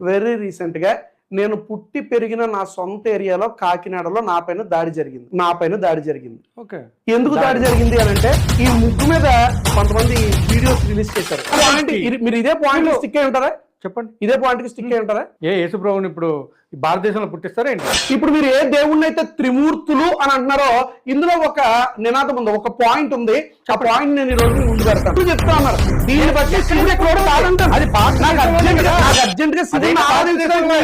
Very రీసెంట్గా నేను పుట్టి పెరిగిన నా సొంత ఏరియాలో కాకినాడలో నా పైన దాడి జరిగింది. నా పైన దాడి జరిగింది. ఓకే. ఎందుకు దాడి జరిగింది అని అంటే ఈ ముగ్గు మీద కొంతమంది వీడియోస్ రిలీజ్ చేశారు. మీరు ఇదే పాయింట్ స్టిక్ అయి ఉంటారా? చెప్పండి. ఇదే పాయింట్కి స్టిక్ అయి ఉంటారా? ఏ యేసుప్రభుని ఇప్పుడు భారతదేశంలో పుట్టిస్తారా ఏంటి? ఇప్పుడు మీరు ఏ దేవుణ్ణి అయితే త్రిమూర్తులు అని అంటున్నారో ఇందులో ఒక నినాదం ఉంది. ఒక పాయింట్ ఉంది. ఆ పాయింట్ నేను ఈ రోజు ముందు పెడతాను. చెప్తా ఉన్నారు. దీన్ని బట్టి అది నాకు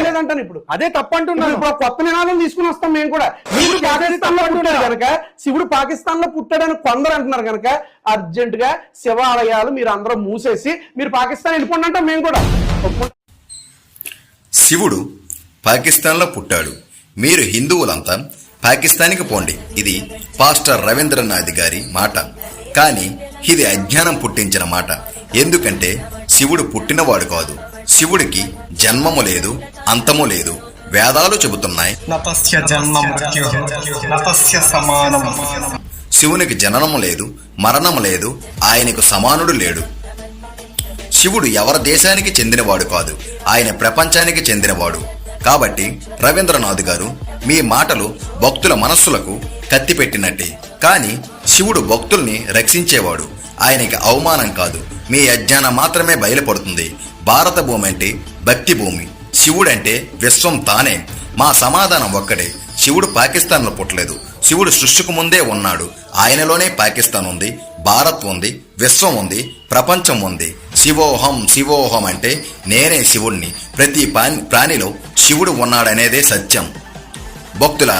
లేదంటాను ఇప్పుడు. అదే తప్పు ఇప్పుడు కొత్త నినాదం తీసుకుని వస్తాం మేము కూడా. శివుడు పాకిస్తాన్లో పుట్టాడు కనుక శివుడు పాకిస్తాన్లో పుట్టాడని కొందరు అంటున్నారు కనుక అర్జెంట్గా శివాలయాలు మీరు అందరూ మూసేసి మీరు పాకిస్తాన్ వెళ్ళిపోండి అంటాం మేము కూడా. శివుడు పాకిస్తాన్లో పుట్టాడు. మీరు హిందువులంతా పాకిస్తాన్కి పోండి. ఇది పాస్టర్ రవీంద్రనాథ్ గారి మాట. కానీ ఇది అజ్ఞానం పుట్టించిన మాట. ఎందుకంటే శివుడు పుట్టినవాడు కాదు. శివుడికి జన్మము లేదు అంతము లేదు. వేదాలు చెబుతున్నాయి. శివునికి జననము లేదు మరణము లేదు ఆయనకు సమానుడు లేడు. శివుడు ఎవరి దేశానికి చెందినవాడు కాదు ఆయన ప్రపంచానికి చెందినవాడు. కాబట్టి రవీంద్రనాథ్ గారు మీ మాటలు భక్తుల మనస్సులకు కత్తి పెట్టినట్టే కానీ శివుడు భక్తుల్ని రక్షించేవాడు. ఆయనకి అవమానం కాదు మీ అజ్ఞానం మాత్రమే బయలుపడుతుంది. భారత భూమి అంటే భక్తి భూమి శివుడంటే విశ్వం తానే. మా సమాధానం ఒక్కడే శివుడు పాకిస్తాన్లో పుట్టలేదు. శివుడు సృష్టికి ముందే ఉన్నాడు. ఆయనలోనే పాకిస్తాన్ ఉంది భారత్ ఉంది విశ్వం ఉంది ప్రపంచం ఉంది. శివోహం శివోహం అంటే నేనే శివుణ్ణి. ప్రతి ప్రాణిలో శివుడు ఉన్నాడనేదే సత్యం. భక్తుల